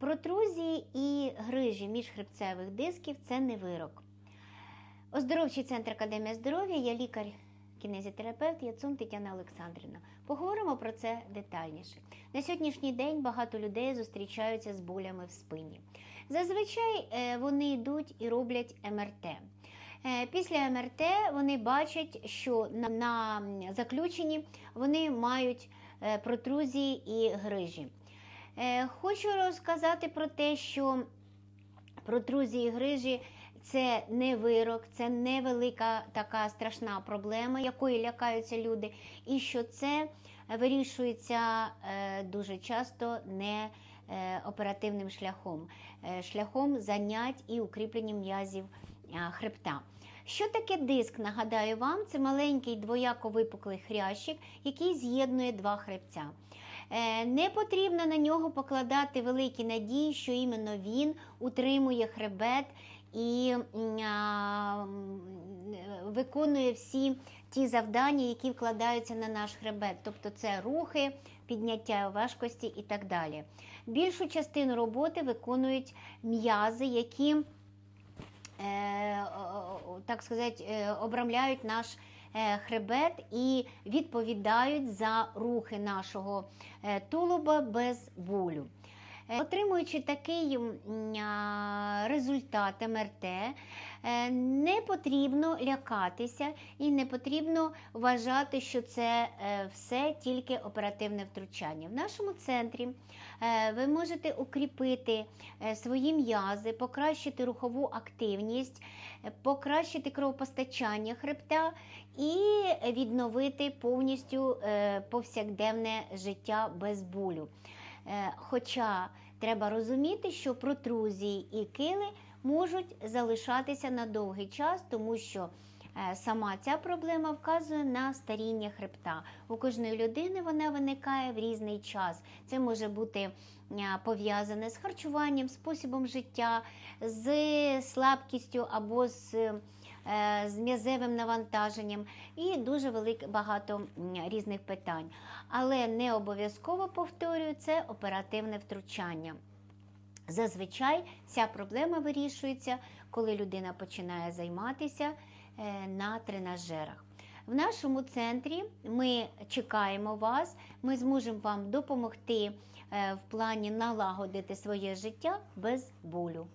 Протрузії і грижі міжхребцевих дисків це не вирок. Оздоровчий центр Академія здоров'я, я лікар, кінезітерапевт Яцун Тетяна Олександрівна. Поговоримо про це детальніше. На сьогоднішній день багато людей зустрічаються з болями в спині. Зазвичай е, вони йдуть і роблять МРТ. Е, Після МРТ вони бачать, що на, на заключенні вони мають е, протрузії і грижі. Е, Хочу розказати про те, що протрузії грижі це не вирок, це не велика така страшна проблема, якої лякаються люди, і що це вирішується е, дуже часто не е, оперативним шляхом, шляхом занять і укріплення м'язів хребта. Що таке диск? Нагадаю вам, це маленький двояко випуклий хрящик, який з'єднує два хребця. Е, Не потрібно на нього покладати великі надії, що іменно він утримує хребет і виконує всі ті завдання, які вкладаються на наш хребет, тобто це рухи, підняття важкості і так далі. Більшу частину роботи виконують м'язи, які е, так сказати, е, обрамляють наш е, хребет і відповідають за рухи нашого е, тулуба без болю. Е, Отримуючи такий результат МРТ, е, не потрібно лякатися і не потрібно вважати, що це е, все тільки оперативне втручання. В нашому центрі ви можете укріпити свої м'язи, покращити рухову активність, покращити кровопостачання хребта і відновити повністю повсякденне життя без болю. Е, Хоча треба розуміти, що протрузії і кили можуть залишатися на довгий час, тому що е, сама ця проблема вказує на старіння хребта. У кожної людини вона виникає в різний час. Це може бути е, пов'язане з харчуванням, способом життя, з слабкістю або з, з м'язевим навантаженням і дуже велике багато різних питань. Але не обов'язково повторюю, це оперативне втручання. Зазвичай ця проблема вирішується, коли людина починає займатися е, на тренажерах. В нашому центрі ми чекаємо вас, ми зможемо вам допомогти е, в плані налагодити своє життя без болю.